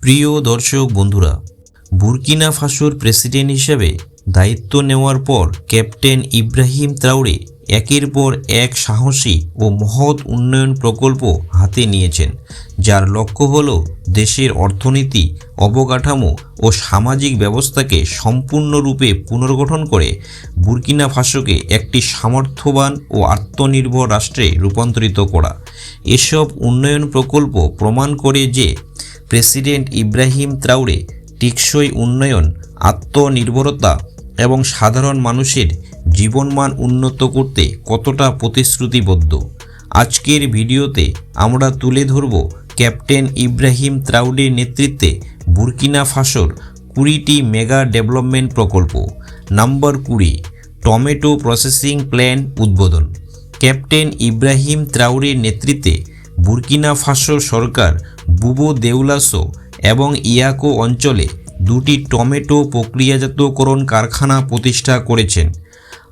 প্রিয় দর্শক বন্ধুরা বুরকিনা ফাসোর প্রেসিডেন্ট হিসেবে দায়িত্ব নেওয়ার পর ক্যাপ্টেন ইব্রাহিম ত্রাউরে একের পর এক সাহসী ও মহৎ উন্নয়ন প্রকল্প হাতে নিয়েছেন, যার লক্ষ্য হল দেশের অর্থনীতি, অবকাঠামো ও সামাজিক ব্যবস্থাকে সম্পূর্ণরূপে পুনর্গঠন করে বুরকিনা ফাসোকে একটি সামর্থ্যবান ও আত্মনির্ভর রাষ্ট্রে রূপান্তরিত করা। এসব উন্নয়ন প্রকল্প প্রমাণ করে যে প্রেসিডেন্ট ইব্রাহিম ত্রাউরে টেকসই উন্নয়ন, আত্মনির্ভরতা এবং সাধারণ মানুষের জীবনমান উন্নত করতে কতটা প্রতিশ্রুতিবদ্ধ? আজকের ভিডিওতে আমরা তুলে ধরব ক্যাপ্টেন ইব্রাহিম ত্রাউডের নেতৃত্বে বুরকিনা ফাসোর কুড়িটি মেগা ডেভেলপমেন্ট প্রকল্প। নাম্বার কুড়ি, টমেটো প্রসেসিং প্ল্যান উদ্বোধন। ক্যাপ্টেন ইব্রাহিম ত্রাউরের নেতৃত্বে বুরকিনা ফাসো সরকার বুবো দেউলাসো এবং ইয়াকো অঞ্চলে দুটি টমেটো প্রক্রিয়াজাতকরণ কারখানা প্রতিষ্ঠা করেছেন।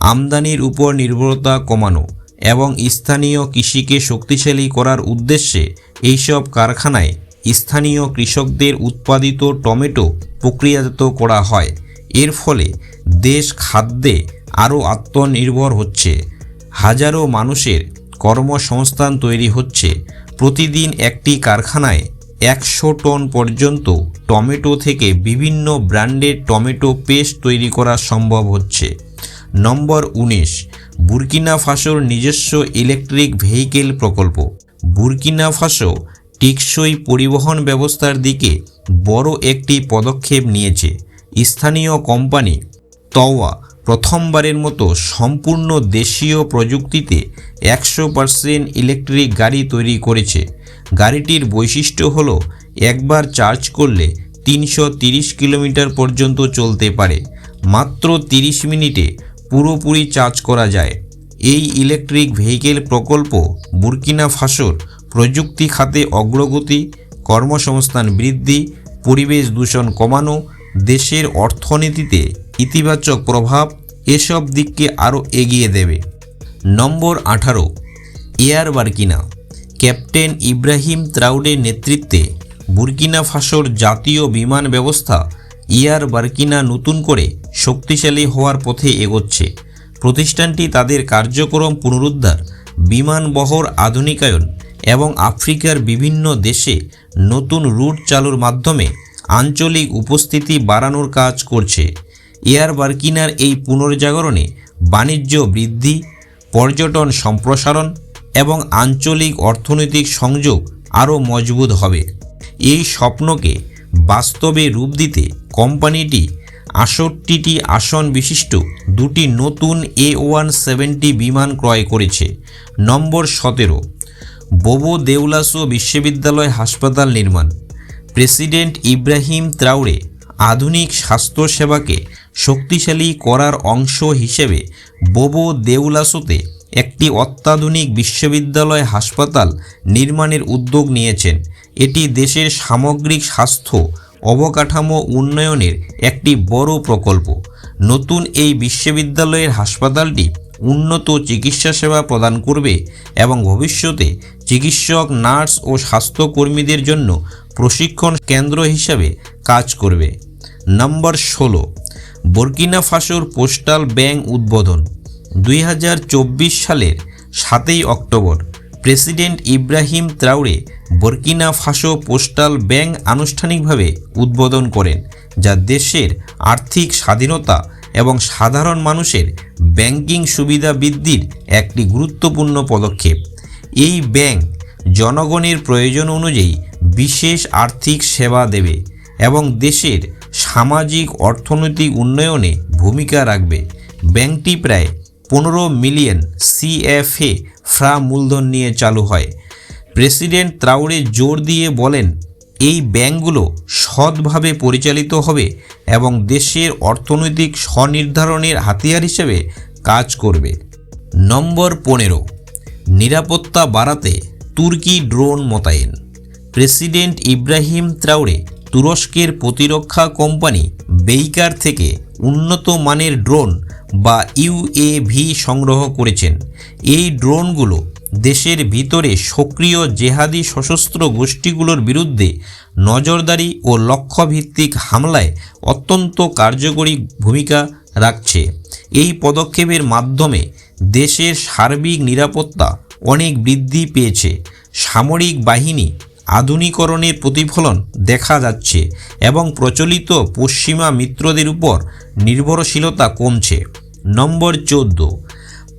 আমদানির উপর নির্ভরতা কমানো এবং স্থানীয় কৃষিকে শক্তিশালী করার উদ্দেশ্যে এইসব কারখানায় স্থানীয় কৃষকদের উৎপাদিত টমেটো প্রক্রিয়াজাত করা হয়। এর ফলে দেশ খাদ্যে আরও আত্মনির্ভর হচ্ছে। হাজারো মানুষের কর্মসংস্থান তৈরি হচ্ছে। প্রতিদিন একটি কারখানায় একশো টন পর্যন্ত টমেটো থেকে বিভিন্ন ব্র্যান্ডের টমেটো পেস্ট তৈরি করা সম্ভব হচ্ছে। নম্বর উনিশ, বুরকিনা ফাসোর নিজস্ব ইলেকট্রিক ভেহিকেল প্রকল্প। বুরকিনা ফাসো টেকসই পরিবহন ব্যবস্থার দিকে বড় একটি পদক্ষেপ নিয়েছে। স্থানীয় কোম্পানি তওয়া প্রথমবারের মতো সম্পূর্ণ দেশীয় প্রযুক্তিতে একশো পার্সেন্ট ইলেকট্রিক গাড়ি তৈরি করেছে। গাড়িটির বৈশিষ্ট্য হলো, একবার চার্জ করলে তিনশো কিলোমিটার পর্যন্ত চলতে পারে। মাত্র তিরিশ মিনিটে পুরোপুরি চার্জ করা যায়। এই ইলেকট্রিক ভেহিকেল প্রকল্প বুরকিনা ফাসোর প্রযুক্তি খাতে অগ্রগতি, কর্মসংস্থান বৃদ্ধি, পরিবেশ দূষণ কমানো, দেশের অর্থনীতিতে ইতিবাচক প্রভাব এসব দিককে আরও এগিয়ে দেবে। নম্বর আঠারো, এয়ার বার্কিনা। ক্যাপ্টেন ইব্রাহিম ত্রাউডের নেতৃত্বে বুরকিনা ফাসোর জাতীয় বিমান ব্যবস্থা এয়ার বার্কিনা নতুন করে শক্তিশালী হওয়ার পথে এগোচ্ছে। প্রতিষ্ঠানটি তাদের কার্যক্রম পুনরুদ্ধার, বিমান বহর আধুনিকায়ন এবং আফ্রিকার বিভিন্ন দেশে নতুন রুট চালুর মাধ্যমে আঞ্চলিক উপস্থিতি বাড়ানোর কাজ করছে। এয়ার বার্কিনার এই পুনর্জাগরণে বাণিজ্য বৃদ্ধি, পর্যটন সম্প্রসারণ এবং আঞ্চলিক অর্থনৈতিক সংযোগ আরও মজবুত হবে। এই স্বপ্নকে বাস্তবে রূপ দিতে কোম্পানিটি আষট্টিটি আসন বিশিষ্ট দুটি নতুন এ ওয়ান সেভেন্টি বিমান ক্রয় করেছে। নম্বর সতেরো, বোবো দেউলাসো বিশ্ববিদ্যালয় হাসপাতাল নির্মাণ। প্রেসিডেন্ট ইব্রাহিম ত্রাউরে আধুনিক স্বাস্থ্যসেবাকে শক্তিশালী করার অংশ হিসেবে বোবো দেউলাসোতে একটি অত্যাধুনিক বিশ্ববিদ্যালয় হাসপাতাল নির্মাণের উদ্যোগ নিয়েছেন। এটি দেশের সামগ্রিক স্বাস্থ্য, অবকাঠামো উন্নয়নের একটি বড় প্রকল্প। নতুন এই বিশ্ববিদ্যালয়ের হাসপাতালটি উন্নত চিকিৎসা সেবা প্রদান করবে এবং ভবিষ্যতে চিকিৎসক, নার্স ও স্বাস্থ্যকর্মীদের জন্য প্রশিক্ষণ কেন্দ্র হিসাবে কাজ করবে। নম্বর ষোলো, বর্কিনা ফাসোর পোস্টাল ব্যাংক উদ্বোধন, দুই হাজার চব্বিশ সালের সাতই October. President Ibrahim Traoré Burkina Faso postal bank আনুষ্ঠানিকভাবে উদ্বোধন করেন, যা দেশের আর্থিক স্বাধীনতা এবং সাধারণ মানুষের ব্যাংকিং সুবিধা বৃদ্ধির একটি গুরুত্বপূর্ণ পদক্ষেপ। এই ব্যাংক জনগণের প্রয়োজন অনুযায়ী বিশেষ আর্থিক সেবা দেবে এবং দেশের সামাজিক অর্থনৈতিক উন্নয়নে ভূমিকা রাখবে। ব্যাংকটি প্রায় পনেরো মিলিয়ন সিএফএ ফ্রা মূলধন নিয়ে চালু হয়। প্রেসিডেন্ট ত্রাউড়ে জোর দিয়ে বলেন, এই ব্যাংকগুলো সৎভাবে পরিচালিত হবে এবং দেশের অর্থনৈতিক স্বনির্ধারণের হাতিয়ার হিসেবে কাজ করবে। নম্বর পনেরো, নিরাপত্তা বাড়াতে তুর্কি ড্রোন মোতায়েন। প্রেসিডেন্ট ইব্রাহিম ত্রাউড়ে তুরস্কের প্রতিরক্ষা কোম্পানি বেইকার থেকে উন্নত মানের ড্রোন বা ইউএভি সংগ্রহ করেছেন। এই ড্রোনগুলো দেশের ভিতরে সক্রিয় জেহাদি সশস্ত্র গোষ্ঠীগুলোর বিরুদ্ধে নজরদারি ও লক্ষ্যভিত্তিক হামলায় অত্যন্ত কার্যকরী ভূমিকা রাখছে। এই পদক্ষেপের মাধ্যমে দেশের সার্বিক নিরাপত্তা অনেক বৃদ্ধি পেয়েছে। সামরিক বাহিনী আধুনিকরণের প্রতিফলন দেখা যাচ্ছে এবং প্রচলিত পশ্চিমা মিত্রদের উপর নির্ভরশীলতা কমছে। নম্বর চোদ্দ।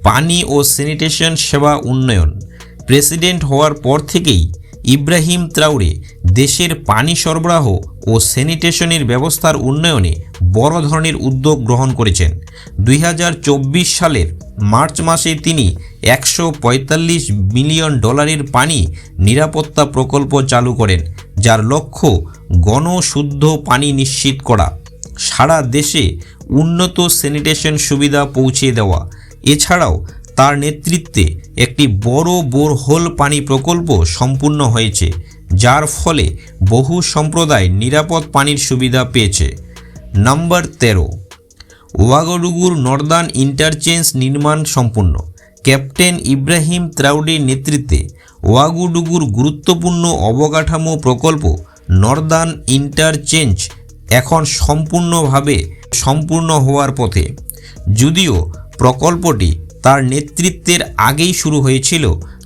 পানি ও স্যানিটেশন সেবা উন্নয়ন। প্রেসিডেন্ট হওয়ার পর থেকেই ইব্রাহিম ত্রাউরে দেশের পানি সরবরাহ ও স্যানিটেশনের ব্যবস্থার উন্নয়নে বড় ধরনের উদ্যোগ গ্রহণ করেছেন। দুই হাজার চব্বিশ সালের মার্চ মাসে তিনি একশো পঁয়তাল্লিশ মিলিয়ন ডলারের পানি নিরাপত্তা প্রকল্প চালু করেন, যার লক্ষ্য গণশুদ্ধ পানি নিশ্চিত করা, সারা দেশে উন্নত স্যানিটেশন সুবিধা পৌঁছে দেওয়া। এছাড়াও তার নেতৃত্বে একটি বড় বোরহোল পানি প্রকল্প সম্পূর্ণ হয়েছে, যার ফলে বহু সম্প্রদায় নিরাপদ পানির সুবিধা পেয়েছে। নাম্বার তেরো ওয়াগডুগুর নর্দার্ন ইন্টারচেঞ্জ নির্মাণ সম্পূর্ণ ক্যাপ্টেন ইব্রাহিম ত্রাউডির নেতৃত্বে ওয়াগুডুগুর গুরুত্বপূর্ণ অবকাঠামো প্রকল্প নর্দার্ন ইন্টারচেঞ্জ এখন সম্পূর্ণভাবে সম্পূর্ণ হওয়ার পথে। যদিও প্রকল্পটি তার নেতৃত্বের আগেই শুরু হয়েছিল,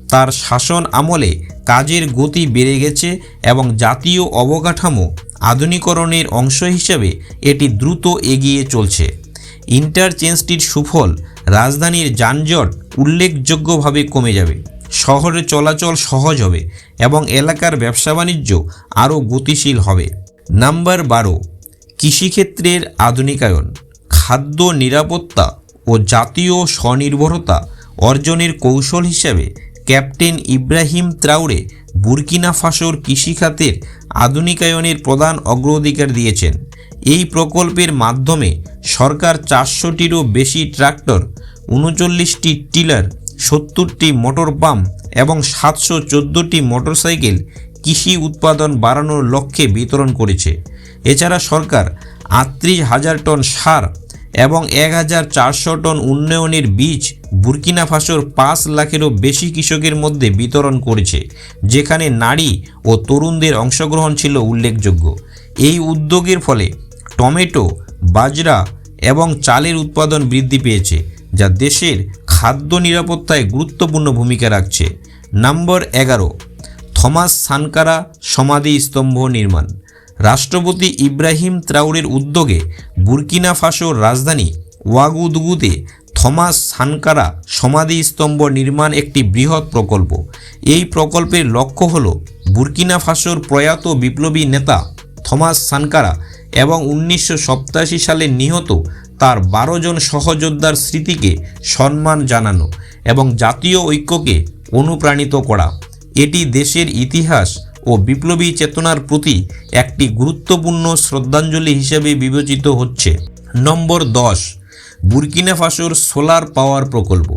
তার শাসন আমলে কাজের গতি বেড়ে গেছে এবং জাতীয় অবকাঠামো আধুনিকরণের অংশ হিসেবে এটি দ্রুত এগিয়ে চলছে। ইন্টারচেঞ্জটির সুফল রাজধানীর যানজট উল্লেখযোগ্যভাবে কমে যাবে। শহরে চলাচল সহজ হবে এবং এলাকার ব্যবসা বাণিজ্য আরও গতিশীল হবে। নাম্বার বারো, কৃষিক্ষেত্রের আধুনিকায়ন। খাদ্য নিরাপত্তা ও জাতীয় স্বনির্ভরতা অর্জনের কৌশল হিসেবে ক্যাপ্টেন ইব্রাহিম ত্রাউরে বুরকিনা ফাসোর কৃষিখাতের আধুনিকায়নের প্রধান অগ্রাধিকার দিয়েছেন। এই প্রকল্পের মাধ্যমে সরকার চারশোটিরও বেশি ট্রাক্টর, উনচল্লিশটি টিলার, সত্তরটি মোটর পাম্প এবং সাতশো চোদ্দোটি মোটরসাইকেল কৃষি উৎপাদন বাড়ানোর লক্ষ্যে বিতরণ করেছে। এছাড়া সরকার আটত্রিশ হাজার টন সার এবং এক হাজার চারশো টন উন্নয়নের বীজ বুরকিনা ফাসোর পাঁচ লাখেরও বেশি কৃষকের মধ্যে বিতরণ করেছে, যেখানে নারী ও তরুণদের অংশগ্রহণ ছিল উল্লেখযোগ্য। এই উদ্যোগের ফলে টমেটো, বাজরা এবং চালের উৎপাদন বৃদ্ধি পেয়েছে, যা দেশের খাদ্য নিরাপত্তায় গুরুত্বপূর্ণ ভূমিকা রাখছে। নম্বর এগারো, থমাস সানকারা সমাধি স্তম্ভ নির্মাণ। রাষ্ট্রপতি ইব্রাহিম ত্রাউরের উদ্যোগে বুরকিনা ফাসোর রাজধানী ওয়াগুদুগুতে থমাস সানকারা সমাধি স্তম্ভ নির্মাণ একটি বৃহৎ প্রকল্প। এই প্রকল্পের লক্ষ্য হল বুরকিনা ফাসোর প্রয়াত বিপ্লবী নেতা থমাস সানকারা এবং উনিশশো সাতাশি সালে নিহত তার বারো জন সহযোদ্ধার স্মৃতিকে সম্মান জানানো এবং জাতীয় ঐক্যকে অনুপ্রাণিত করা। এটি দেশের ইতিহাস ও বিপ্লবী চেতনার প্রতি একটি গুরুত্বপূর্ণ শ্রদ্ধাঞ্জলি হিসেবে বিবেচিত হচ্ছে। নম্বর দশ, বুরকিনা ফাসোর সোলার পাওয়ার প্রকল্প।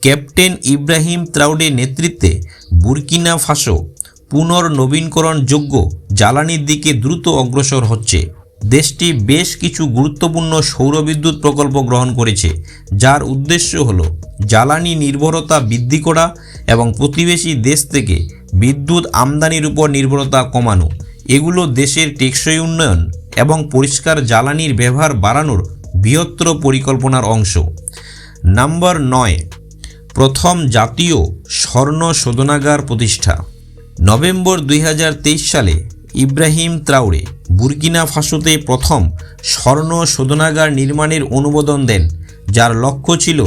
ক্যাপ্টেন ইব্রাহিম ত্রাউডের নেতৃত্বে বুরকিনা ফাসো পুনর্নবীনকরণযোগ্য জ্বালানির দিকে দ্রুত অগ্রসর হচ্ছে। দেশটি বেশ কিছু গুরুত্বপূর্ণ সৌরবিদ্যুৎ প্রকল্প গ্রহণ করেছে, যার উদ্দেশ্য হল জ্বালানি নির্ভরতা বৃদ্ধি করা এবং প্রতিবেশী দেশ থেকে বিদ্যুৎ আমদানির উপর নির্ভরতা কমানো। এগুলো দেশের টেকসই উন্নয়ন এবং পরিষ্কার জ্বালানির ব্যবহার বাড়ানোর বৃহত্তর পরিকল্পনার অংশ। নাম্বার নয়, প্রথম জাতীয় স্বর্ণ শোধনাগার প্রতিষ্ঠা। নভেম্বর দুই হাজার তেইশ সালে ইব্রাহিম ত্রাউরে বুরকিনা ফাসোতে প্রথম স্বর্ণ শোধনাগার নির্মাণের অনুমোদন দেন, যার লক্ষ্য ছিল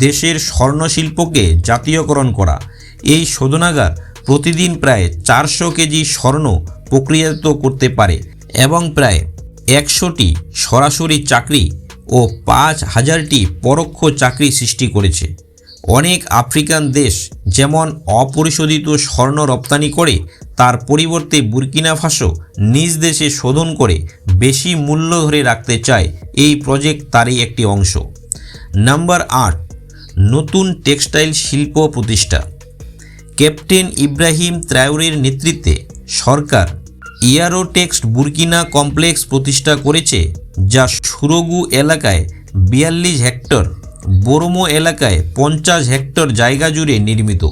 দেশের স্বর্ণশিল্পকে জাতীয়করণ করা। এই শোধনাগার প্রতিদিন প্রায় চারশো কেজি স্বর্ণ প্রক্রিয়াজাত করতে পারে এবং প্রায় একশোটি সরাসরি চাকরি ও পাঁচ হাজারটি পরোক্ষ চাকরি সৃষ্টি করেছে। অনেক আফ্রিকান দেশ যেমন অপরিশোধিত স্বর্ণ রপ্তানি করে, তার পরিবর্তে বুরকিনা ফাসো নিজ দেশে শোধন করে বেশি মূল্য ধরে রাখতে চায় এই প্রজেক্ট তারই একটি অংশ। নাম্বার আট, নতুন টেক্সটাইল শিল্প প্রতিষ্ঠা। ক্যাপ্টেন ইব্রাহিম ত্রায়ুরের নেতৃত্বে সরকার ইয়ারোটেক্সট বুরকিনা কমপ্লেক্স প্রতিষ্ঠা করেছে, যা সুরগু এলাকায় বিয়াল্লিশ হেক্টর বোরমো এলাকায় পঞ্চাশ হেক্টর জায়গা জুড়ে নির্মিত।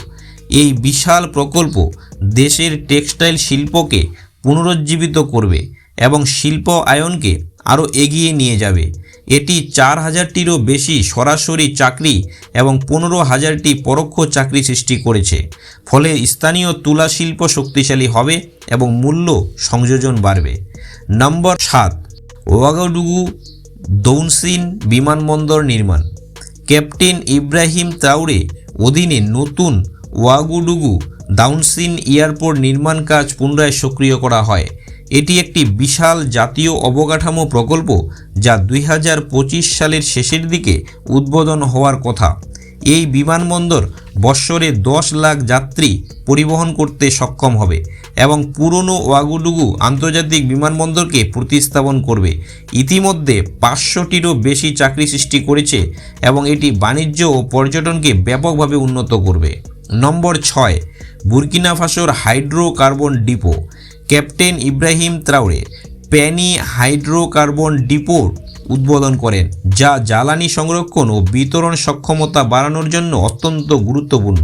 এই বিশাল প্রকল্প দেশের টেক্সটাইল শিল্পকে পুনরুজ্জীবিত করবে এবং শিল্প আয়নকে আরও এগিয়ে নিয়ে যাবে। এটি চার হাজারটিরও বেশি সরাসরি চাকরি এবং পনেরো হাজারটি পরোক্ষ চাকরি সৃষ্টি করেছে। ফলে স্থানীয় তুলা শিল্প শক্তিশালী হবে এবং মূল্য সংযোজন বাড়বে। নম্বর সাত, ওয়াগাডুগু দৌনসিন বিমানবন্দর নির্মাণ। ক্যাপ্টেন ইব্রাহিম ত্রাউরে অধীনে নতুন ওয়াগুডুগু দাউনসিন এয়ারপোর্ট নির্মাণ কাজ পুনরায় সক্রিয় করা হয়। এটি একটি বিশাল জাতীয় অবকাঠামো প্রকল্প যা দুই হাজার পঁচিশ সালের শেষের দিকে উদ্বোধন হওয়ার কথা। এই বিমানবন্দর বৎসরে দশ লাখ যাত্রী পরিবহন করতে সক্ষম হবে। এবং পুরনো ওয়াগুডুগু আন্তর্জাতিক বিমানবন্দরকে প্রতিস্থাপন করবে। ইতিমধ্যে পাঁচশোটিরও বেশি চাকরি সৃষ্টি করেছে এবং এটি বাণিজ্য ও পর্যটনকে ব্যাপকভাবে উন্নত করবে। নম্বর ছয়, বুরকিনা ফাসোর hydrocarbon depot. Captain Ibrahim Traoré প্যানি hydrocarbon ডিপোর উদ্বোধন করেন, যা জ্বালানি সংরক্ষণ ও বিতরণ সক্ষমতা বাড়ানোর জন্য অত্যন্ত গুরুত্বপূর্ণ।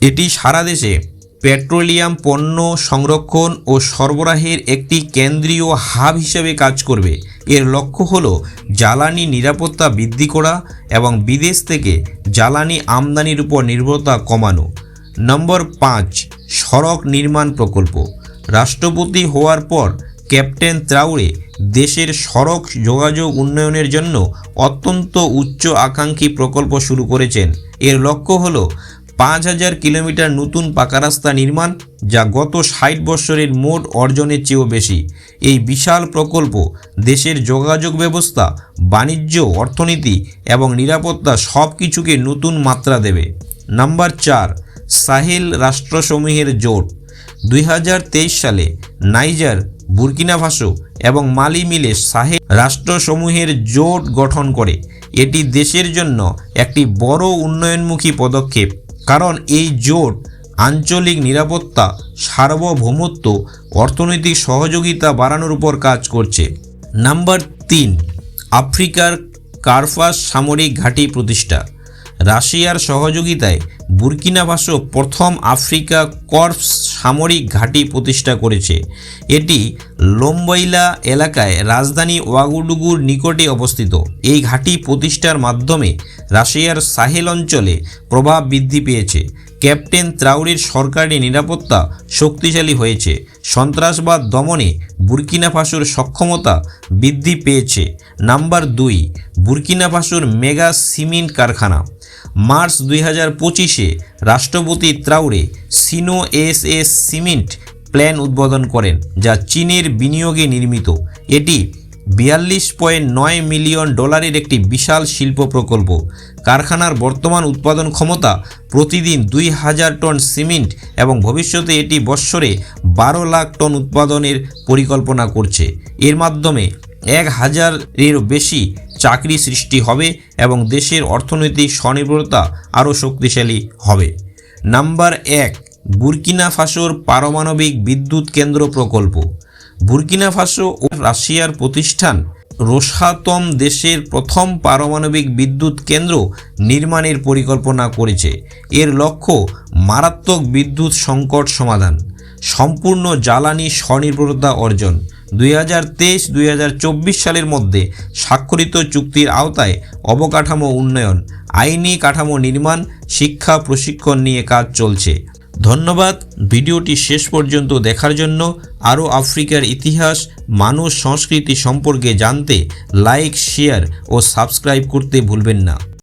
এটি সারা দেশে পেট্রোলিয়াম পণ্য সংরক্ষণ ও সরবরাহের একটি কেন্দ্রীয় হাব হিসেবে কাজ করবে। এর লক্ষ্য হল জ্বালানি নিরাপত্তা বৃদ্ধি করা এবং বিদেশ থেকে জ্বালানি আমদানির উপর নির্ভরতা কমানো। নম্বর পাঁচ, সড়ক নির্মাণ প্রকল্প। রাষ্ট্রপতি হওয়ার পর ক্যাপ্টেন ত্রাউরে দেশের সড়ক যোগাযোগ উন্নয়নের জন্য অত্যন্ত উচ্চ আকাঙ্ক্ষী প্রকল্প শুরু করেছেন। এর লক্ষ্য হল পাঁচ হাজার কিলোমিটার নতুন পাকা রাস্তা নির্মাণ, যা গত ষাট বৎসরের মোট অর্জনের চেয়েও বেশি। এই বিশাল প্রকল্প দেশের যোগাযোগ ব্যবস্থা, বাণিজ্য, অর্থনীতি এবং নিরাপত্তা সব কিছুকে নতুন মাত্রা দেবে। নাম্বার চার, সাহেল রাষ্ট্রসমূহের জোট। দুই হাজার তেইশ সালে নাইজার, বুরকিনা ফাসো এবং মালি মিলে সাহেল রাষ্ট্রসমূহের জোট গঠন করে। এটি দেশের জন্য একটি বড় উন্নয়নমুখী পদক্ষেপ। কারণ এই জোট, আঞ্চলিক নিরাপত্তা, সার্বভৌমত্ব, অর্থনৈতিক সহযোগিতা বাড়ানোর উপর কাজ করছে। নাম্বার তিন, আফ্রিকার কার্ফাস সামরিক ঘাঁটি প্রতিষ্ঠা। রাশিয়ার সহযোগিতায় বুর্কিনাভাসো প্রথম আফ্রিকা কর্পস সামরিক ঘাঁটি প্রতিষ্ঠা করেছে। এটি লোম্বইলা এলাকায় রাজধানী ওয়াগুডুগুর নিকটে অবস্থিত। এই ঘাঁটি প্রতিষ্ঠার মাধ্যমে রাশিয়ার সাহেল অঞ্চলে প্রভাব বৃদ্ধি পেয়েছে। ক্যাপ্টেন ত্রাউরির সরকারি নিরাপত্তা শক্তিশালী হয়েছে। সন্ত্রাসবাদ দমনে বুরকিনা ফাসোর সক্ষমতা বৃদ্ধি পেয়েছে। নাম্বার দুই, বুরকিনা ফাসোর মেগা সিমেন্ট কারখানা। মার্চ দুই হাজার পঁচিশে রাষ্ট্রপতি Traore Sino S S cement plant উদ্বোধন করেন, যা চীনের বিনিয়োগে নির্মিত। এটি বিয়াল্লিশ পয়েন্ট নয় মিলিয়ন ডলারের একটি বিশাল শিল্প প্রকল্প কারখানার বর্তমান উৎপাদন ক্ষমতা প্রতিদিন দুই হাজার টন সিমেন্ট এবং ভবিষ্যতে এটি বৎসরে বারো লাখ টন উৎপাদনের পরিকল্পনা করছে। এর মাধ্যমে এক হাজারের বেশি চাকরি সৃষ্টি হবে এবং দেশের অর্থনৈতিক স্বনির্ভরতা আরও শক্তিশালী হবে। নাম্বার এক, বুরকিনা ফাসোর পারমাণবিক বিদ্যুৎ কেন্দ্র প্রকল্প। বুরকিনা ফাসো ও রাশিয়ার প্রতিষ্ঠান রোসাতম দেশের প্রথম পারমাণবিক বিদ্যুৎ কেন্দ্র নির্মাণের পরিকল্পনা করেছে। এর লক্ষ্য মারাত্মক বিদ্যুৎ সংকট সমাধান, সম্পূর্ণ জ্বালানি স্বনির্ভরতা অর্জন। দুই হাজার তেইশ দুই হাজার চব্বিশ সালের মধ্যে স্বাক্ষরিত চুক্তির আওতায় অবকাঠামো উন্নয়ন, আইনি কাঠামো নির্মাণ, শিক্ষা প্রশিক্ষণ নিয়ে কাজ চলছে। ধন্যবাদ। ভিডিওটি শেষ পর্যন্ত দেখার জন্য আরও আফ্রিকার ইতিহাস, মানুষ, সংস্কৃতি সম্পর্কে জানতে লাইক, শেয়ার ও সাবস্ক্রাইব করতে ভুলবেন না।